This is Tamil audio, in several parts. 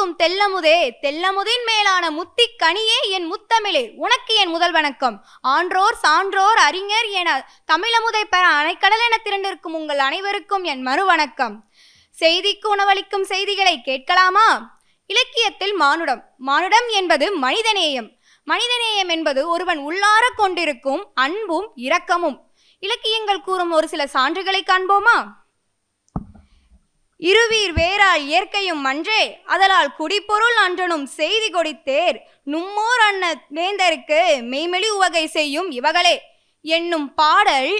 தித்திக்கும் தெல்லமுதே தெல்லமுதின் மேலான முத்திக் கனியே என் முத்தமிழே உனக்கு என் முதல் வணக்கம். ஆன்றோர் சான்றோர் அறிஞர் என தமிழமுதை பெற அணைக்கடல் என திரண்டிருக்கும் உங்கள் அனைவருக்கும் என் மறு வணக்கம் செய்திக்கு உணவளிக்கும் செய்திகளை கேட்கலாமா? இலக்கியத்தில் மானுடம். மானுடம் என்பது மனிதநேயம். மனிதநேயம் என்பது ஒருவன் உள்ளார கொண்டிருக்கும் அன்பும் இரக்கமும். இலக்கியங்கள் கூறும் ஒரு சில சான்றுகளை காண்போமா? இருவீர் வேறால் இயற்கையும் மன்றே அதலால் குடிப்பொருள் அன்றனும் செய்தி கொடித்தேர். நும்மோர் அன்ன வேந்தருக்கு மெய்மெளி உவகை செய்யும் இவகளே. என்னும் பாடல்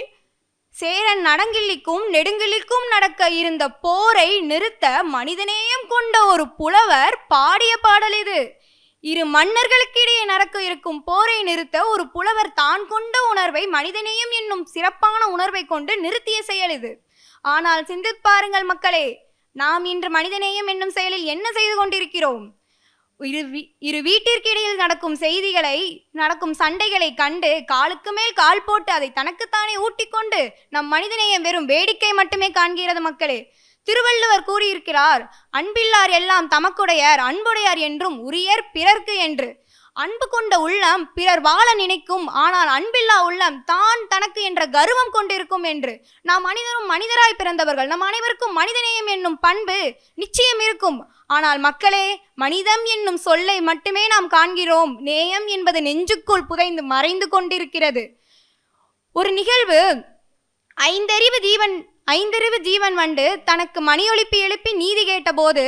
சேரன் நடங்கிள்ளிக்கும் நெடுங்கிள்ளிக்கும் நடக்க இருந்த போரை நிறுத்த மனிதநேயம் கொண்ட ஒரு புலவர் பாடிய பாடல் இது. இரு மன்னர்களுக்கிடையே நடக்க இருக்கும் போரை நிறுத்த ஒரு புலவர் தான் கொண்ட உணர்வை மனிதநேயம் என்னும் சிறப்பான உணர்வை கொண்டு நிறுத்திய செயல் இது. ஆனால் சிந்தித்து பாருங்கள் மக்களே நாம் இன்று மனிதநேயம் என்னும் செயலில் என்ன செய்து கொண்டிருக்கிறோம்? இரு வீ- இரு வீட்டிற்கிடையில் நடக்கும் செய்திகளை நடக்கும் சண்டைகளை கண்டு காலுக்கு மேல் கால் போட்டு அதை தனக்குத்தானே ஊட்டிக்கொண்டு நம் மனிதநேயம் வெறும் வேடிக்கை மட்டுமே காண்கிறது மக்களே. திருவள்ளுவர் கூறியிருக்கிறார் அன்பில்லார் எல்லாம் தமக்குடையார் அன்புடையார் என்றும் உரியர் பிறர்க்கு என்று. அன்பு கொண்ட உள்ளம் பிறர் வாழ நினைக்கும் ஆனால் அன்பில்லா உள்ளம் தான் தனக்கு என்ற கர்வம் கொண்டிருக்கும் என்று. நாம் அனைவரும் மனிதராய் பிறந்தவர்கள் நம் அனைவருக்கும் மனிதநேயம் என்னும் பண்பு நிச்சயம் இருக்கும். ஆனால் மக்களே மனிதம் என்னும் சொல்லை மட்டுமே நாம் காண்கிறோம். நேயம் என்பது நெஞ்சுக்குள் புதைந்து மறைந்து கொண்டிருக்கிறது. ஒரு நிகழ்வு ஐந்தறிவு ஜீவன் ஐந்தறிவு ஜீவன் வண்டு தனக்கு மணியொழிப்பு எழுப்பி நீதி கேட்டபோது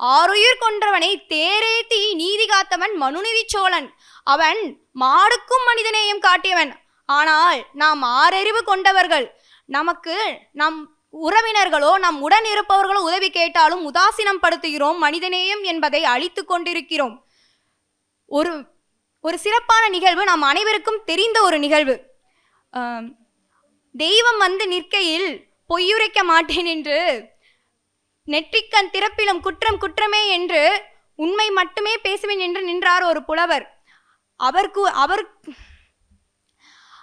ஆறுயிர் கொன்றவனை தேரேத்தி நீதி காத்தவன் மனுநீதி சோழன். அவன் மாடுக்கும் மனிதநேயம் காட்டியவன். ஆனால் நாம் ஆறறிவு கொண்டவர்கள். நமக்கு நம் உறவினர்களோ நம் உடன் இருப்பவர்களோ உதவி கேட்டாலும் உதாசீனம் படுத்துகிறோம் மனிதநேயம் என்பதை அழித்து கொண்டிருக்கிறோம். ஒரு ஒரு சிறப்பான நிகழ்வு நாம் அனைவருக்கும் தெரிந்த ஒரு நிகழ்வு. தெய்வம் வந்து நிற்கையில் பொய்யுரைக்க மாட்டேன் என்று நெற்றிக்கண் திறப்பிலும் குற்றம் குற்றமே என்று உண்மை மட்டுமே பேசுவேன் என்று நின்றார் ஒரு புலவர். அவர் கூ அவர்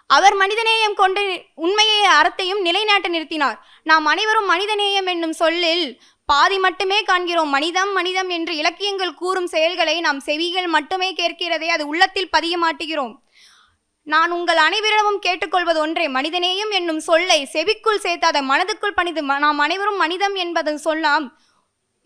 அவர் மனிதநேயம் கொண்டு உண்மையை அறத்தையும் நிலைநாட்ட நிறுத்தினார். நாம் அனைவரும் மனிதநேயம் என்னும் சொல்லில் பாதி மட்டுமே காண்கிறோம். மனிதம் மனிதம் என்று இலக்கியங்கள் கூறும் செயல்களை நாம் செவிகள் மட்டுமே கேட்கிறதே அது உள்ளத்தில் பதிய மாட்டுகிறோம். நான் உங்கள் அனைவரிடமும் கேட்டுக்கொள்வது ஒன்றே. மனிதநேயம் என்னும் சொல்லை செவிக்குள் சேர்த்தாத மனதுக்குள் பணிது நாம் அனைவரும் மனிதம் என்பது சொல்லாம்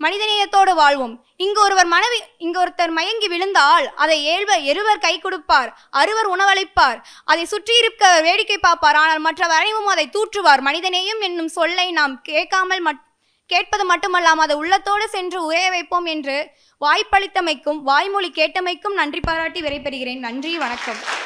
மனிதநேயத்தோடு வாழ்வோம். இங்கு ஒருவர் மனைவி இங்கு ஒருத்தர் மயங்கி விழுந்தால் அதை ஏழ்வர் எருவர் கை கொடுப்பார் அறுவர் உணவளிப்பார். அதை சுற்றி இருக்க வேடிக்கை பார்ப்பார் ஆனால் மற்றவர் அனைவரும் அதை தூற்றுவார். மனிதநேயம் என்னும் சொல்லை நாம் கேட்காமல் மட் கேட்பது மட்டுமல்லாமல் அதை உள்ளத்தோடு சென்று உரைய வைப்போம் என்று வாய்ப்பளித்தமைக்கும் வாய்மொழி கேட்டமைக்கும் நன்றி பாராட்டி விரைபெறுகிறேன் நன்றி வணக்கம்.